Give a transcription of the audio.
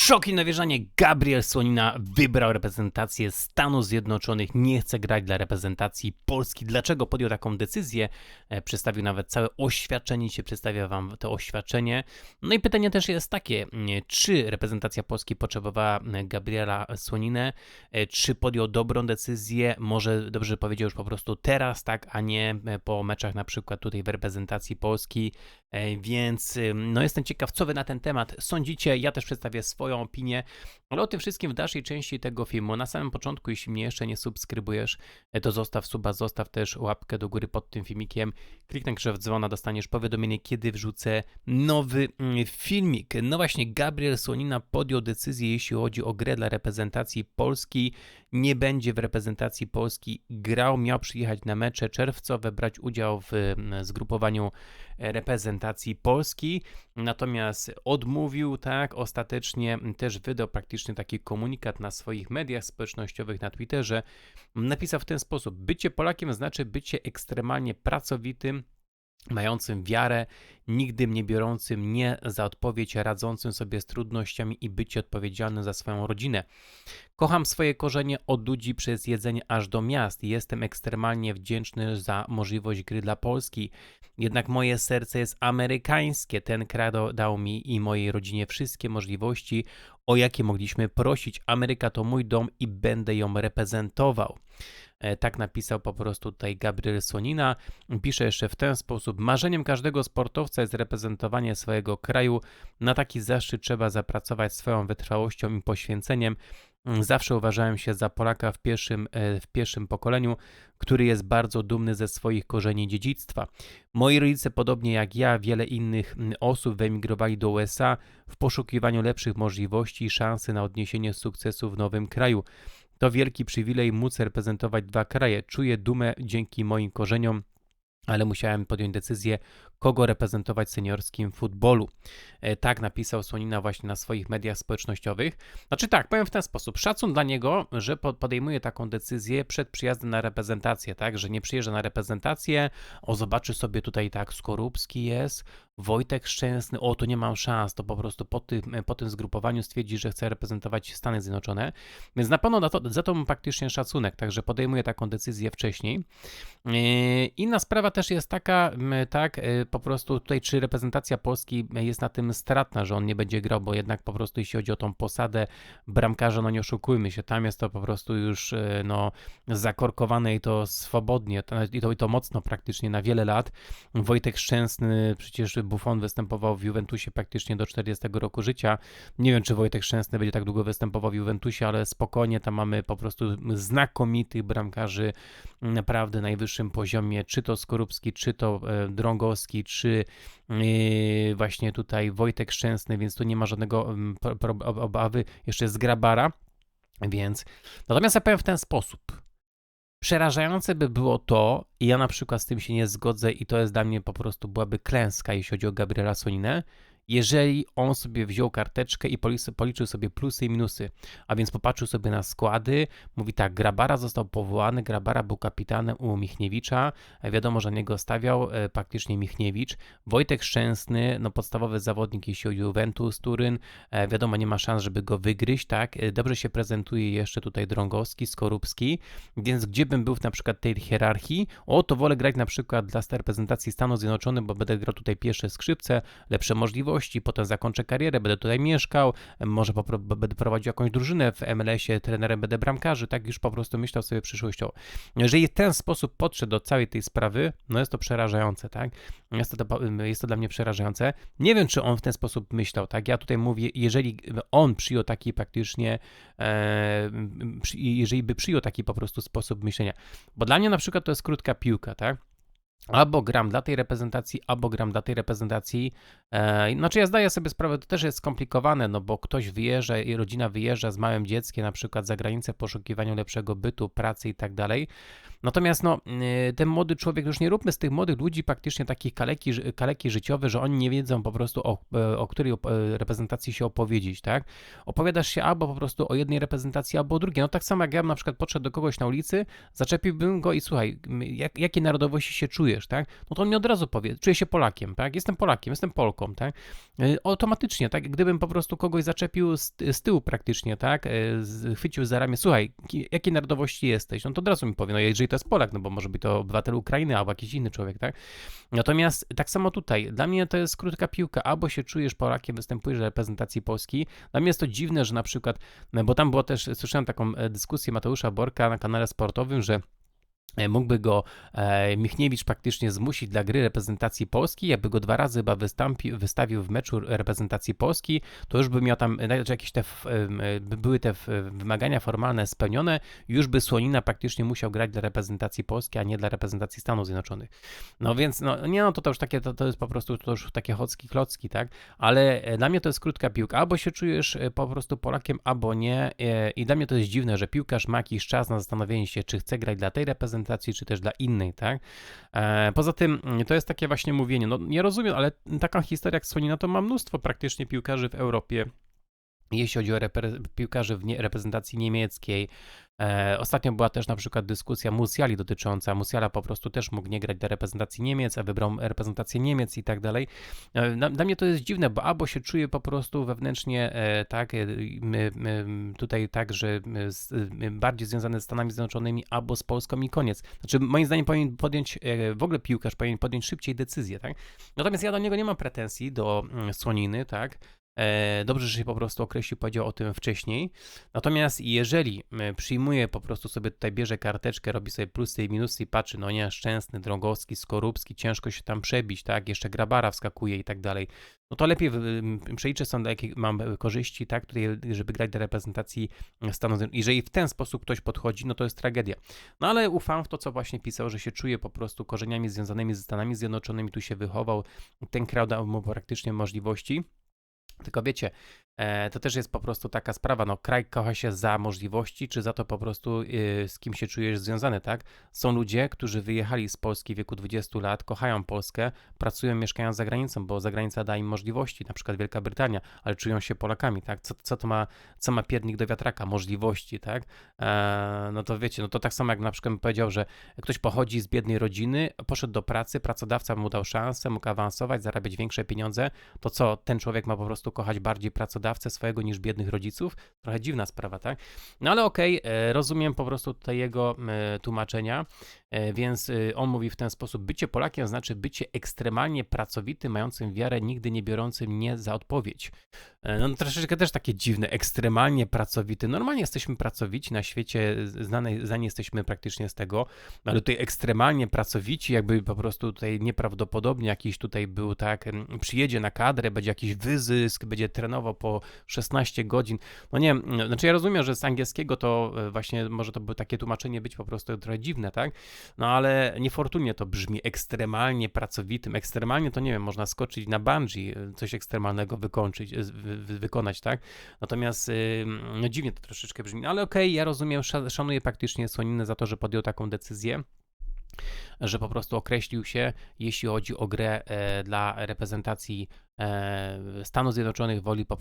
Szok i nawierzanie. Gabriel Słonina wybrał reprezentację Stanów Zjednoczonych. Nie chce grać dla reprezentacji Polski. Dlaczego podjął taką decyzję? E, Przedstawił nawet całe oświadczenie. Dzisiaj przedstawię Wam to oświadczenie. No i pytanie też jest takie, nie, czy reprezentacja Polski potrzebowała e, Gabriela Słoninę? E, Czy podjął dobrą decyzję? Może dobrze powiedział już po prostu teraz, tak, a nie e, po meczach na przykład tutaj w reprezentacji Polski. E, Więc no jestem ciekaw, co wy na ten temat sądzicie. Ja też przedstawię swoją opinię, ale o tym wszystkim w dalszej części tego filmu. Na samym początku, jeśli mnie jeszcze nie subskrybujesz, e, to zostaw suba, zostaw też łapkę do góry pod tym filmikiem. Kliknij krzew dzwona, dostaniesz powiadomienie, kiedy wrzucę nowy mm, filmik. No właśnie, Gabriel Słonina podjął decyzję, jeśli chodzi o grę dla reprezentacji Polski. Nie będzie w reprezentacji Polski grał, miał przyjechać na mecze czerwcowe, brać udział w mm, zgrupowaniu reprezentacji Polski, natomiast odmówił, tak, ostatecznie też wydał praktycznie taki komunikat na swoich mediach społecznościowych, na Twitterze. Napisał w ten sposób: Bycie Polakiem znaczy bycie ekstremalnie pracowitym, mającym wiarę, nigdy nie biorącym nie za odpowiedź, radzącym sobie z trudnościami i bycie odpowiedzialnym za swoją rodzinę. Kocham swoje korzenie od ludzi przez jedzenie aż do miast. Jestem ekstremalnie wdzięczny za możliwość gry dla Polski. Jednak moje serce jest amerykańskie. Ten kraj dał mi i mojej rodzinie wszystkie możliwości, o jakie mogliśmy prosić. Ameryka to mój dom i będę ją reprezentował. E, Tak napisał po prostu tutaj Gabriel Sonina. Pisze jeszcze w ten sposób: Marzeniem każdego sportowca jest reprezentowanie swojego kraju. Na taki zaszczyt trzeba zapracować swoją wytrwałością i poświęceniem. Mm, Zawsze uważałem się za Polaka w pierwszym, e, w pierwszym pokoleniu, który jest bardzo dumny ze swoich korzeni dziedzictwa. Moi rodzice, podobnie jak ja, wiele innych mm, osób wyemigrowali do USA w poszukiwaniu lepszych możliwości i szansy na odniesienie sukcesu w nowym kraju. To wielki przywilej móc reprezentować dwa kraje. Czuję dumę dzięki moim korzeniom, ale musiałem podjąć decyzję, kogo reprezentować w seniorskim futbolu. E, Tak napisał Słonina właśnie na swoich mediach społecznościowych. Znaczy tak, powiem w ten sposób. Szacun dla niego, że po- podejmuje taką decyzję przed przyjazdem na reprezentację, tak? Że nie przyjeżdża na reprezentację, o zobaczy sobie tutaj tak, Skorupski jest, Wojtek Szczęsny, o to nie mam szans, to po prostu po tym, po tym zgrupowaniu stwierdzi, że chce reprezentować Stany Zjednoczone. Więc na pewno na to, za to mam praktycznie szacunek, także podejmuje taką decyzję wcześniej. Yy, Inna sprawa też jest taka, tak, yy, po prostu tutaj, czy reprezentacja Polski jest na tym stratna, że on nie będzie grał, bo jednak po prostu jeśli chodzi o tą posadę bramkarza, no nie oszukujmy się, tam jest to po prostu już yy, no, zakorkowane i to swobodnie, i, to, i to mocno praktycznie na wiele lat. Wojtek Szczęsny, przecież Buffon występował w Juventusie praktycznie do 40 roku życia. Nie wiem, czy Wojtek Szczęsny będzie tak długo występował w Juventusie, ale spokojnie, tam mamy po prostu znakomitych bramkarzy, naprawdę najwyższym poziomie, czy to Skorupski, czy to e, Drągowski, czy e, właśnie tutaj Wojtek Szczęsny, więc tu nie ma żadnego mm, obawy. Jeszcze jest Grabara, więc... Natomiast ja powiem w ten sposób. Przerażające by było to, i ja na przykład z tym się nie zgodzę, i to jest dla mnie po prostu byłaby klęska, jeśli chodzi o Gabriela Soninę, jeżeli on sobie wziął karteczkę i policzył sobie plusy i minusy, a więc popatrzył sobie na składy, mówi tak, Grabara został powołany, Grabara był kapitanem u Michniewicza, e, wiadomo, że niego stawiał e, praktycznie Michniewicz, Wojtek Szczęsny, no podstawowy zawodnik, jeśli o Juventus, Turyn, e, wiadomo, nie ma szans, żeby go wygryźć, tak, dobrze się prezentuje jeszcze tutaj Drągowski, Skorupski, więc gdzie bym był w na przykład tej hierarchii, o, to wolę grać na przykład dla reprezentacji Stanów Zjednoczonych, bo będę grał tutaj pierwsze skrzypce, lepsze możliwości, potem zakończę karierę, będę tutaj mieszkał, może będę prowadził jakąś drużynę w MLS-ie, trenerem będę bramkarzy, tak już po prostu myślał sobie przyszłościowo. Jeżeli w ten sposób podszedł do całej tej sprawy, no jest to przerażające, tak? Jest to, jest to dla mnie przerażające. Nie wiem, czy on w ten sposób myślał, tak? Ja tutaj mówię, jeżeli on przyjął taki praktycznie, e, jeżeli by przyjął taki po prostu sposób myślenia, bo dla mnie na przykład to jest krótka piłka, tak? Albo gram dla tej reprezentacji, albo gram dla tej reprezentacji. E, znaczy, ja zdaję sobie sprawę, to też jest skomplikowane, no bo ktoś wyjeżdża i rodzina wyjeżdża z małym dzieckiem, na przykład za granicę w poszukiwaniu lepszego bytu, pracy i tak dalej. Natomiast no, y, ten młody człowiek, już nie róbmy z tych młodych ludzi praktycznie takich kaleki, kaleki życiowe, że oni nie wiedzą po prostu o, e, o której e, reprezentacji się opowiedzieć, tak? Opowiadasz się albo po prostu o jednej reprezentacji, albo o drugiej. No tak samo jak ja bym na przykład podszedł do kogoś na ulicy, zaczepiłbym go i słuchaj, jak, jakie narodowości się czujesz? Czujesz, tak? No to on mi od razu powie, czuję się Polakiem, tak? Jestem Polakiem, jestem Polką, tak? E, Automatycznie, tak? Gdybym po prostu kogoś zaczepił z, z tyłu praktycznie, tak? E, Chwycił za ramię, słuchaj, ki- jakiej narodowości jesteś? On to od razu mi powie, no jeżeli to jest Polak, no bo może być to obywatel Ukrainy albo jakiś inny człowiek, tak? Natomiast tak samo tutaj, dla mnie to jest krótka piłka, albo się czujesz Polakiem, występujesz w reprezentacji Polski. Dla mnie jest to dziwne, że na przykład, no bo tam było też, słyszałem taką e, dyskusję Mateusza Borka na kanale sportowym, że e, mógłby go e, Michniewicz praktycznie zmusić dla gry reprezentacji Polski, jakby go dwa razy chyba wystawił w meczu reprezentacji Polski, to już by miał tam, e, znaczy jakieś te, e, były te wymagania formalne spełnione, już by Słonina praktycznie musiał grać dla reprezentacji Polski, a nie dla reprezentacji Stanów Zjednoczonych. No więc, no nie no, to, to już takie, to, to jest po prostu, to już takie chocki klocki, tak? Ale e, dla mnie to jest krótka piłka. Albo się czujesz e, po prostu Polakiem, albo nie. E, I dla mnie to jest dziwne, że piłkarz ma jakiś czas na zastanowienie się, czy chce grać dla tej reprezentacji, czy też dla innej, tak? E, Poza tym, mm, to jest takie właśnie mówienie. No nie rozumiem, ale taka historia jak Słonina, to ma mnóstwo praktycznie piłkarzy w Europie. Jeśli chodzi o piłkarzy w nie- reprezentacji niemieckiej, E, ostatnio była też na przykład dyskusja Musiali dotycząca, Musiala po prostu też mógł nie grać dla reprezentacji Niemiec, a wybrał reprezentację Niemiec i tak dalej. E, Dla, dla mnie to jest dziwne, bo albo się czuję po prostu wewnętrznie e, tak, e, my, my, tutaj tak, że my z, my bardziej związany z Stanami Zjednoczonymi, albo z Polską i koniec. Znaczy moim zdaniem powinien podjąć, e, w ogóle piłkarz powinien podjąć szybciej decyzję, tak? Natomiast ja do niego nie mam pretensji, do mm, Słoniny, tak? E, Dobrze, że się po prostu określił, powiedział o tym wcześniej. Natomiast jeżeli przyjmuje po prostu sobie tutaj, bierze karteczkę, robi sobie plusy i minusy i patrzy, no nie, Szczęsny, Drągowski, Skorupski, ciężko się tam przebić, tak, jeszcze Grabara wskakuje i tak dalej, no to lepiej przeliczę sobie, jakie mam korzyści, tak, tutaj, żeby grać do reprezentacji Stanów Zjednoczonych. Jeżeli w ten sposób ktoś podchodzi, no to jest tragedia. No ale ufam w to, co właśnie pisał, że się czuje po prostu korzeniami związanymi ze Stanami Zjednoczonymi, tu się wychował, ten kraj dał mu praktycznie możliwości. Tylko wiecie, to też jest po prostu taka sprawa, no kraj kocha się za możliwości, czy za to po prostu y, z kim się czujesz związany, tak? Są ludzie, którzy wyjechali z Polski w wieku 20 lat, kochają Polskę, pracują, mieszkają za granicą, bo zagranica da im możliwości, na przykład Wielka Brytania, ale czują się Polakami, tak? Co, co to ma, co ma piernik do wiatraka? Możliwości, tak? E, no to wiecie, no to tak samo jak na przykład powiedział, że ktoś pochodzi z biednej rodziny, poszedł do pracy, pracodawca mu dał szansę, mógł awansować, zarabiać większe pieniądze, to co, ten człowiek ma po prostu kochać bardziej pracodawcę swojego niż biednych rodziców? Trochę dziwna sprawa, tak? No ale okej, e, rozumiem po prostu tutaj jego tłumaczenia, e, więc e, on mówi w ten sposób, bycie Polakiem znaczy bycie ekstremalnie pracowitym, mającym wiarę, nigdy nie biorącym nie za odpowiedź. E, No troszeczkę też takie dziwne, ekstremalnie pracowity. Normalnie jesteśmy pracowici na świecie, znane, znani jesteśmy praktycznie z tego, no ale tutaj ekstremalnie pracowici, jakby po prostu tutaj nieprawdopodobnie jakiś tutaj był, tak, przyjedzie na kadrę, będzie jakiś wyzysk, będzie trenował po 16 godzin. No nie wiem, znaczy ja rozumiem, że z angielskiego to e, właśnie może to by takie tłumaczenie być po prostu trochę dziwne, tak? No ale niefortunnie to brzmi ekstremalnie pracowitym. Ekstremalnie to nie wiem, można skoczyć na bungee, e, coś ekstremalnego wykończyć, e, wy, wy, wykonać, tak? Natomiast no dziwnie to troszeczkę brzmi, no ale okej, ja rozumiem, sza- szanuję praktycznie Słoninę za to, że podjął taką decyzję że po prostu określił się, jeśli chodzi o grę e, dla reprezentacji e, Stanów Zjednoczonych, woli po